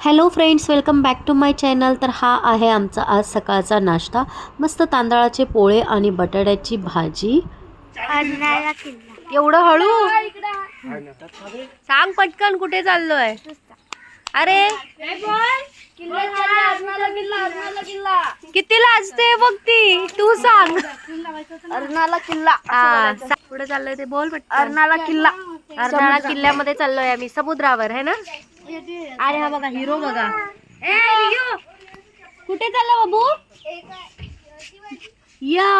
Hello friends welcome back to my channel. तर हा आहे आमचा आज सकाळचा नाश्ता. मस्त तांदळाचे पोळे आणि बटाट्याची भाजी. एवढं हळू? सांग पटकन कुठे चाललोय? अरे किती लाजते बघ ती? तू सांग. अर्नाला किल्ला. कुठे चाललोय ते बोल अर्नाला किल्ला. अर्नाळा किल्ल्यामध्ये चाललोय आम्ही समुद्रावर है ना? अरे हा बघा हिरो बघा. ए रियो. कुठे चालला बाबू? या.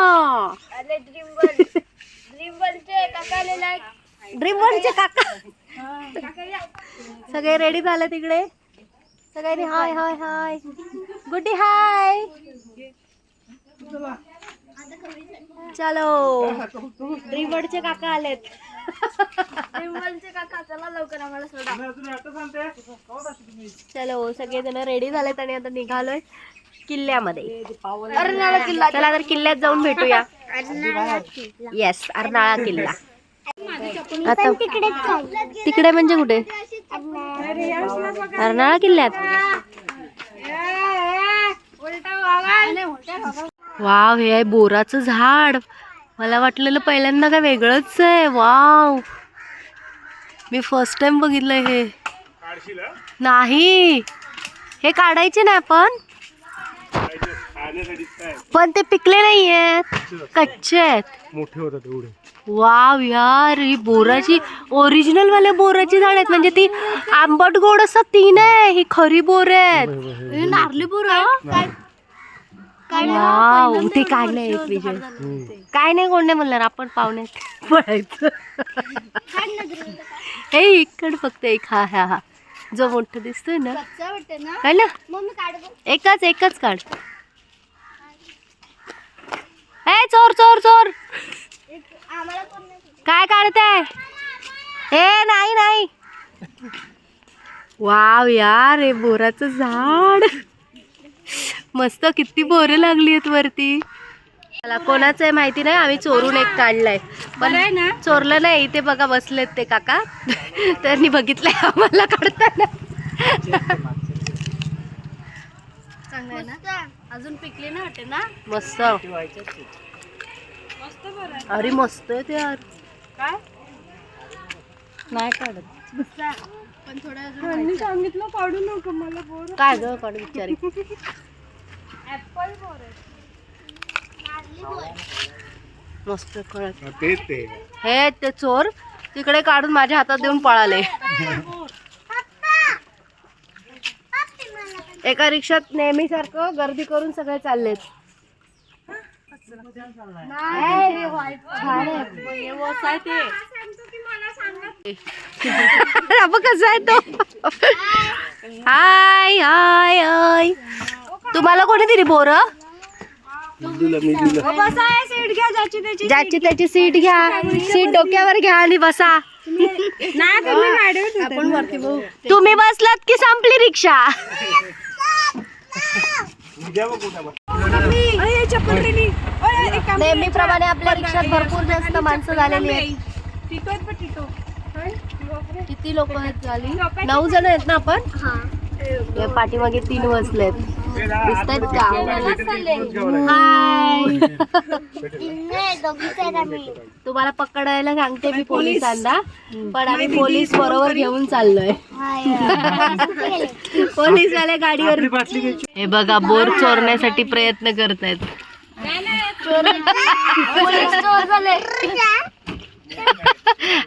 ड्रीम वर्ल्डचे काका. सगळे रेडी झाले तिकडे सगळ्यांनी हाय हाय हाय गुड्डी हाय चलो. ड्रीम वर्ल्डचे काका आलेत. चला चलो सगळेजण रेडी झालेत आणि आता निघालोय किल्ल्यामध्ये. अर्नाळा किल्ला. चला तर किल्ल्यात जाऊन भेटूया. येस अर्नाळा किल्ला. आता तिकडे म्हणजे कुठे? अर्नाळा किल्ल्यात. वाव हे आहे बोराचं झाड. मला वाटलेलं पहिल्यांदा काय वेगळंच आहे. वाव. मी फर्स्ट टाइम बघितलंय हे. नाही. हे काढायचे ना आपण? पण ते पिकले नाही आहेत कच्चे आहेत. मोठे होतात एवढे. वाव यार ही बोराची ओरिजिनल वाले बोराची झाड आहेत. म्हणजे ती आंबट गोड असतात ती नाही ही खरी बोर आहेत. नारली बोर वाव ते काढलं एक विजय. काय नाही कोण नाही म्हणणार आपण पाहुणे पडायचं हे इकड फक्त एक हा हा हा. जो मोठं दिसतोय ना. काय ना? एकच एकच काढ. ए चोर चोर चोर. काय काढताय हे नाही नाही. वाव यार हे बोराचं झाड. मस्त किती बोरं लागली आहेत वरती. मला कोणाचं आहे माहिती नाही आम्ही चोरून एक काढलाय. पण चोरलं नाही इथे बघा बसलेत ते काका. त्यांनी बघितलंय आम्हाला काढताना. अजून पिकले ना वाटते ना? मस्त. अरे मस्त आहे ते यार. काय? नाही काढत. पण थोडं अजून सांगितलं काढू नको मला बोर काय ग काढ विचारी. ऍपल मस्त कळत. तेच ते. हे ते चोर तिकडे काढून माझ्या हातात देऊन पळाले. एका रिक्षात नेहमी सारखं गर्दी करून सगळे चाललेत. कसा आहे. तो. हाय हाय हाय. तुम्हाला कोणी दिली बोर दिलं. मी दिलं सीट घ्या ज्याची त्याची सीट घ्या. सीट डोक्यावर घ्या आणि बसा. नाही तुम्ही गाडीवर आपण वरती बघू. तुम्ही बसलात की संपली रिक्षा? नेहमीप्रमाणे आपल्या रिक्षात भरपूर जास्त माणसं झालेली आहेत. किती लोक आहेत झाली नऊ जण आहेत ना आपण? या पाठीमागे तीन बसलेत. दिसत आहेत का? हाय तुम्हाला पकडायला सांगते मी पोलिसांना पण आम्ही पोलीस बरोबर घेऊन चाललोय. पोलीस वाले गाडीवर. हे बघा बोर चोरण्यासाठी प्रयत्न करतायत.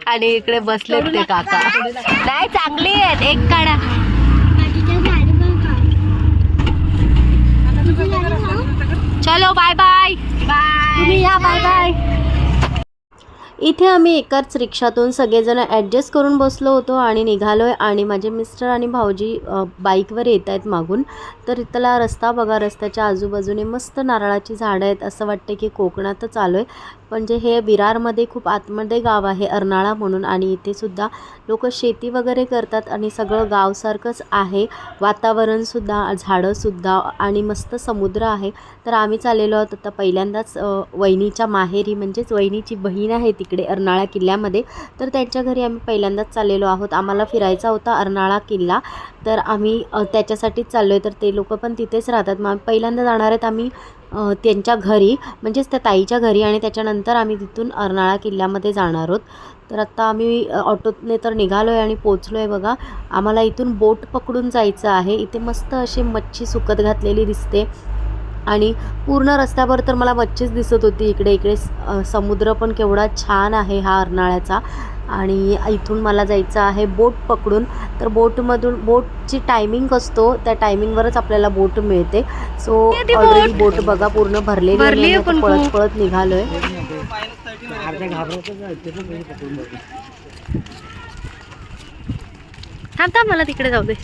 आणि इकडे बसलेत ते काका. नाही चांगली आहेत. एक काढा. चलो बाय बाय तुम्ही या बाय बाय इथे आम्ही एकाच रिक्षातून सगळेजण ॲडजस्ट करून बसलो होतो आणि निघालो आहे आणि माझे मिस्टर आणि भाऊजी बाईकवर येत आहेत मागून. तर इथला रस्ता बघा रस्त्याच्या आजूबाजूने मस्त नारळाची झाडं आहेत. असं वाटतं की कोकणातच आलो आहे म्हणजे हे विरारमध्ये खूप आतमध्ये गाव आहे अर्नाळा म्हणून आणि इथे सुद्धा लोक शेती वगैरे करतात आणि सगळं गावसारखंच आहे. वातावरणसुद्धा झाडंसुद्धा आणि मस्त समुद्र आहे. तर आम्ही चाललेलो आहोत आता पहिल्यांदाच वहिनीच्या माहेरी. म्हणजेच वहिनीची बहीण आहे तिकडे. इकडे अर्नाळा किल्ल्यामध्ये. तर त्यांच्या घरी आम्ही पहिल्यांदाच चाललेलो आहोत. आम्हाला फिरायचा होता अर्नाळा किल्ला. तर आम्ही त्याच्यासाठीच चाललो आहे तर ते लोक पण तिथेच राहतात. मग पहिल्यांदा जाणार आहेत आम्ही त्यांच्या घरी. म्हणजेच त्या ताईच्या घरी. आणि त्याच्यानंतर आम्ही तिथून अर्नाळा किल्ल्यामध्ये जाणार आहोत. तर आत्ता आम्ही ऑटोने ऑटोतने तर निघालो आहे आणि पोचलो आहे बघा. आम्हाला इथून बोट पकडून जायचं आहे. इथे मस्त अशी मच्छी सुकत घातलेली दिसते. आणि पूर्ण रस्त्यावर तर मला मच्छीच दिसत होती इकडे इकडे. समुद्र पण केवढा छान आहे हा अर्नाळ्याचा. आणि इथून मला जायचं आहे बोट पकडून. तर बोटमधून बोटची टायमिंग असतो त्या टायमिंगवरच आपल्याला बोट मिळते. So already boat. बघा पूर्ण भरलेली पण पळत खूप. पळत घाबरतच आहे मला तिकडे जाऊ दे.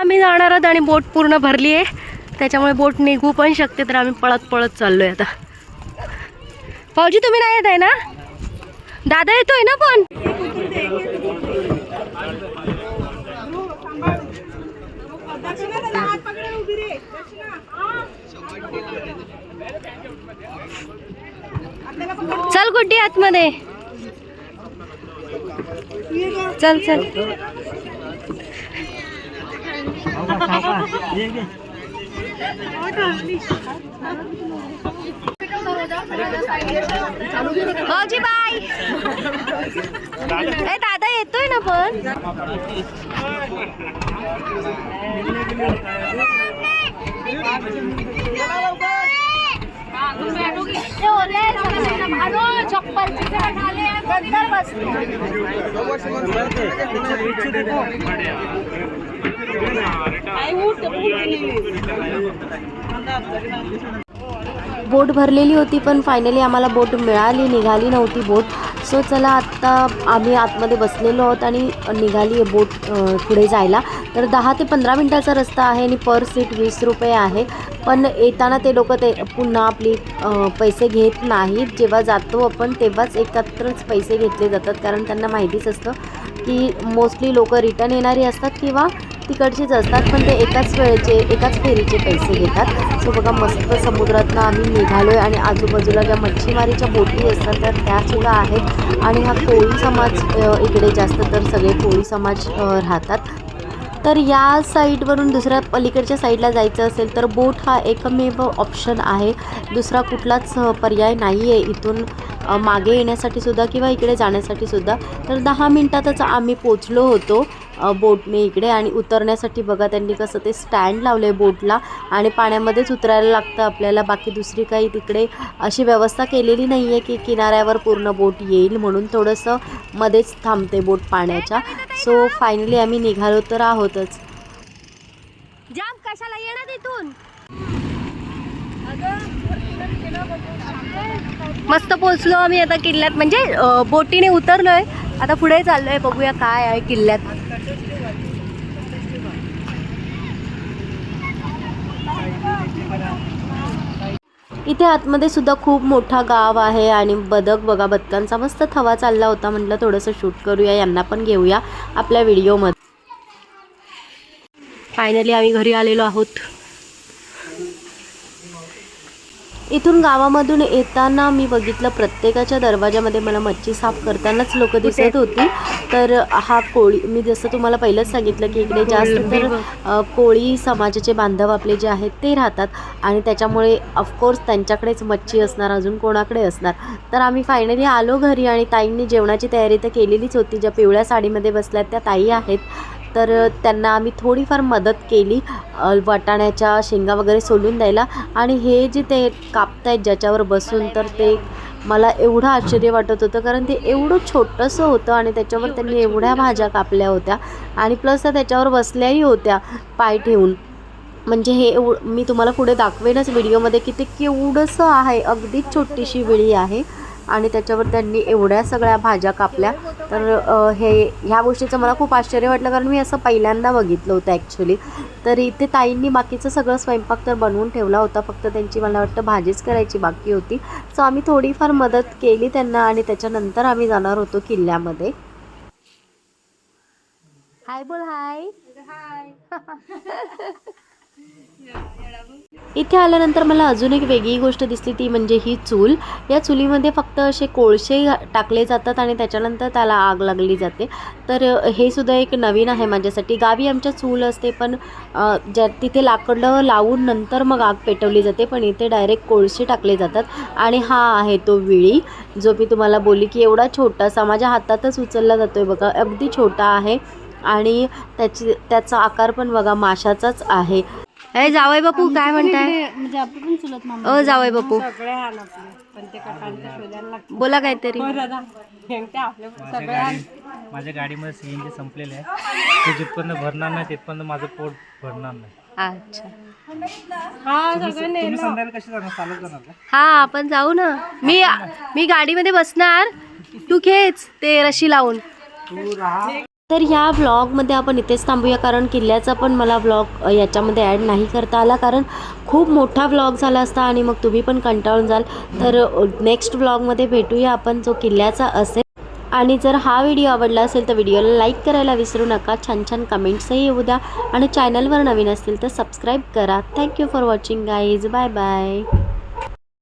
आम्ही जाणार आहोत आणि बोट पूर्ण भरली आहे. त्याच्यामुळे बोट निघू पण शकते तर आम्ही पळत पळत चाललोय आता. भाऊजी तुम्ही नाही येत आहे ना? दादा येतोय ना पण? चल गुड्डी आतमध्ये. चल चल. भाऊजी बाय ए दादा येतोय ना पण? चप्पल बोट भरलेली होती पण फायनली आम्हाला बोट मिळाली निघाली नव्हती बोट. सो चला आत्ता आम्ही आतमध्ये बसलेलो आहोत आणि निघाली आहे बोट पुढे जायला. तर दहा ते पंधरा मिनटाचा रस्ता आहे आणि पर सीट वीस रुपये आहे. पण येताना ते लोक ते पुन्हा आपली पैसे घेत नाहीत. जेव्हा जातो आपण तेव्हाच एकत्रच पैसे घेतले जातात. कारण त्यांना माहितीच असतं की मोस्टली लोक रिटर्न येणारी असतात किंवा तिकडचेच असतात पण ते एकाच वेळेचे एकाच फेरीचे पैसे घेतात. सो बघा मस्त समुद्रातनं आम्ही निघालो आहे आणि आजूबाजूला ज्या मच्छीमारीच्या बोटी असतात तर त्यासुद्धा आहेत. आणि हा कोळी समाज इकडे जास्त तर सगळे कोळी समाज राहतात. तर या साईडवरून दुसऱ्या पलीकडच्या साईडला जायचं असेल तर बोट हा एकमेव ऑप्शन आहे. दुसरा कुठलाच पर्याय नाही आहे इथून मागे येण्यासाठी सुद्धा किंवा इकडे जाण्यासाठी सुद्धा. तर दहा मिनटातच आम्ही पोचलो होतो. बोटने इकडे आणि उतरण्यासाठी बघा त्यांनी कसं ते स्टँड लावलं आहे बोटला आणि पाण्यामध्येच उतरायला लागतं आपल्याला. बाकी दुसरी काही तिकडे अशी व्यवस्था केलेली नाही आहे की किनाऱ्यावर पूर्ण बोट येईल म्हणून थोडंसं मध्येच थांबते बोट पाण्याच्या. सो फायनली आम्ही निघालो तर आहोतच. जाम कशाला येणार तिथून मस्त पोचलो आम्ही आता किल्ल्यात. म्हणजे बोटीने उतरलोय. आता पुढे चाललोय. बघूया काय आहे किल्ल्यात. इथे आतमध्ये सुद्धा खूप मोठा गाव आहे आणि बदक बघा बदकांचा मस्त थवा चालला होता म्हटलं थोडंसं शूट करूया यांना पण घेऊया आपल्या व्हिडिओमध्ये फायनली आम्ही घरी आलेलो आहोत. इथून गावामधून येताना मी बघितलं प्रत्येकाच्या दरवाजामध्ये मला मच्छी साफ करतानाच लोक दिसत होती. तर हा कोळी मी जसं तुम्हाला पहिलंच सांगितलं की इकडे जास्त तर कोळी समाजाचे बांधव आपले जे आहेत ते राहतात. आणि त्याच्यामुळे ऑफकोर्स त्यांच्याकडेच मच्छी असणार अजून कोणाकडे असणार. तर आम्ही फायनली आलो घरी आणि ताईंनी जेवणाची तयारी तर केलेलीच होती. ज्या पिवळ्या साडीमध्ये बसल्यात त्या ताई आहेत. तर त्यांना आम्ही थोडीफार मदत केली वाटाण्याच्या शेंगा वगैरे सोलून द्यायला. आणि हे जे ते कापतायत ज्याच्यावर बसून तर ते मला एवढं आश्चर्य वाटत होतं कारण ते एवढं छोटंसं होतं आणि त्याच्यावर त्यांनी एवढ्या भाज्या कापल्या होत्या. आणि प्लस त्या त्याच्यावर बसल्याही होत्या पाय ठेवून. म्हणजे हे एव मी तुम्हाला पुढे दाखवेनच व्हिडिओमध्ये की ते केवढंसं आहे. अगदीच छोटीशी विळी आहे. आणि त्याच्यावर त्यांनी एवढ्या सगळ्या भाज्या कापल्या. तर हे ह्या गोष्टीचं मला खूप आश्चर्य वाटलं कारण मी असं पहिल्यांदा बघितलं होतं ॲक्च्युली तर इथे ताईंनी बाकीचं सगळं स्वयंपाक तर बनवून ठेवला होता फक्त त्यांची मला वाटतं भाजीच करायची बाकी होती. सो आम्ही थोडीफार मदत केली त्यांना आणि त्याच्यानंतर आम्ही जाणार होतो किल्ल्यामध्ये. हाय बोल हाय इथे आल्यानंतर मला अजून एक वेगळी गोष्ट दिसली ती म्हणजे ही चूल. या चुलीमध्ये फक्त असे कोळसे टाकले जातात आणि त्याच्यानंतर त्याला आग लागली जाते. तर हे सुद्धा एक नवीन आहे माझ्यासाठी. गावी आमच्या चूल असते पण ज्या तिथे लाकडं लावून नंतर मग आग पेटवली जाते पण इथे डायरेक्ट कोळसे टाकले जातात. आणि हा आहे तो विळी जो मी तुम्हाला बोलली की एवढा छोटासा माझ्या हातातच उचलला जातो आहे बघा. अगदी छोटा आहे आणि त्याची त्याचा आकार पण बघा माशाचाच आहे. अरे जावई बापू काय म्हणताय? म्हणजे आपण पण चुलत मामा ओ जावई बापू. सगळे आपले पण ते शोधायला बोला काहीतरी. दादा. यांच्या आपल्या सगळे आण माझ्या गाडीमध्ये सी एन जी संपलेले आहे. ते जिथपर्यंत भरणार नाही तिथपर्यंत माझं पोट भरणार नाही. अच्छा. हा सगळं ने तुम्ही संध्याकाळी कशी जाणार? चालत जाणार का? हा आपण जाऊ ना. मी मी गाडीमध्ये बसणार. तू खेच ते रशी लावून. तर ह्या व्लॉगमध्ये आपण इथेच थांबूया कारण किल्ल्याचा पण मला व्लॉग याच्यामध्ये ॲड नाही करता आला. कारण खूप मोठा व्लॉग झाला असता आणि मग तुम्ही पण कंटाळून जाल. तर नेक्स्ट व्लॉगमध्ये भेटूया आपण जो किल्ल्याचा असेल. आणि जर हा व्हिडिओ आवडला असेल तर व्हिडिओला लाईक करायला विसरू नका. छान छान कमेंट्सही येऊ द्या. आणि चॅनलवर नवीन असतील तर सबस्क्राईब करा. Thank you for watching guys bye bye